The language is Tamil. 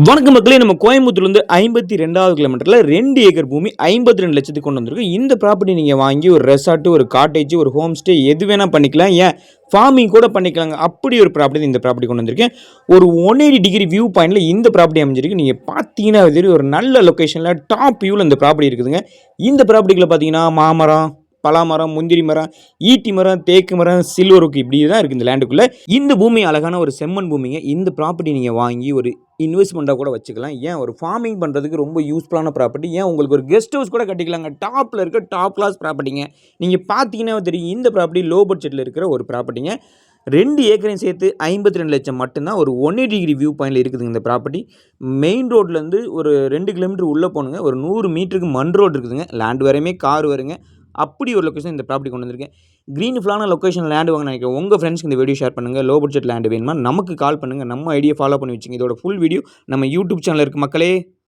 வணக்கம் மக்களே நம்ம கோயம்புத்தூர்லேருந்து ஐம்பத்தி ரெண்டாவது கிலோமீட்டரில் ரெண்டு ஏக்கர் பூமி ஐம்பத்தி ரெண்டு லட்சத்துக்கு கொண்டு வந்திருக்கு இந்த ப்ராப்பர்ட்டி நீங்கள் வாங்கி ஒரு ரெசார்ட்டு ஒரு காட்டேஜ் ஒரு ஹோம் ஸ்டே எது வேணால் பண்ணிக்கலாம். ஏன்? ஃபார்மிங் கூட பண்ணிக்கலாங்க. அப்படி ஒரு ப்ராப்பர்ட்டி இந்த ப்ராப்பர்ட்டி கொண்டு வந்திருக்கேன். ஒரு ஒன் எயிட்டி டிகிரி வியூ பாயிண்டில் இந்த ப்ராப்பர்ட்டி அமைஞ்சிருக்கு. நீங்கள் பார்த்தீங்கன்னா தெரியும் ஒரு நல்ல லொக்கேஷனில் டாப் வியூவில் இந்த ப்ராப்பர்ட்டி இருக்குதுங்க. இந்த ப்ராப்பர்ட்டிகளை பார்த்தீங்கன்னா மாமரம் பலாமரம் முந்திரி மரம் ஈட்டி மரம் தேக்கு மரம் சில்வருக்கு இப்படி தான் இருக்குது இந்த லேண்டுக்குள்ளே இந்த பூமி அழகான ஒரு செம்மண் பூமிங்க. இந்த ப்ராப்பர்ட்டி நீங்கள் வாங்கி ஒரு இன்வெஸ்ட்மெண்ட்டாக கூட வச்சுக்கலாம். ஏன்? ஒரு ஃபார்மிங் பண்ணுறதுக்கு ரொம்ப யூஸ்ஃபுல்லான ப்ராப்பர்ட்டி ஏன்? உங்களுக்கு ஒரு கெஸ்ட் ஹவுஸ் கூட கட்டிக்கலாங்க. டாப்பில் இருக்க டாப் கிளாஸ் ப்ராப்பர்ட்டிங்க நீங்கள் பார்த்தீங்கன்னா தெரியும் இந்த ப்ராப்பர்ட்டி லோ பட்ஜெட்டில் இருக்கிற ஒரு ப்ராப்பர்ட்டிங்க ரெண்டு ஏக்கரையும் சேர்த்து ஐம்பத்தி ரெண்டு லட்சம் மட்டும்தான் ஒரு ஒன் எயிட் டிகிரி வியூ பாயிண்டில் இருக்குதுங்க இந்த ப்ராப்பர்ட்டி மெயின் ரோட்லேருந்து ஒரு ரெண்டு கிலோமீட்டர் உள்ளே போகணுங்க ஒரு நூறு மீட்டருக்கு மண் ரோடு இருக்குதுங்க. லேண்ட் வரையுமே கார் வருங்க அப்படி ஒரு லொக்கேஷன் இந்த ப்ராப்பர்ட்டி கொண்டு வந்திருக்கேன். க்ரீன் ஃபுல்லான லொக்கேஷன் லேண்டு வாங்க நினைக்கிறேன். உங்கள் ஃப்ரெண்ட்ஸ்க்கு இந்த வீடியோ ஷேர் பண்ணுங்கள் லோ பட்ஜெட் லேண்டு வேணுமா? நமக்கு கால் பண்ணுங்கள் நம்ம ஐடியா ஃபாலோ பண்ணி வச்சுங்க. இதோட ஃபுல் வீடியோ நம்ம யூடியூப் சேனல் இருக்குது மக்களே.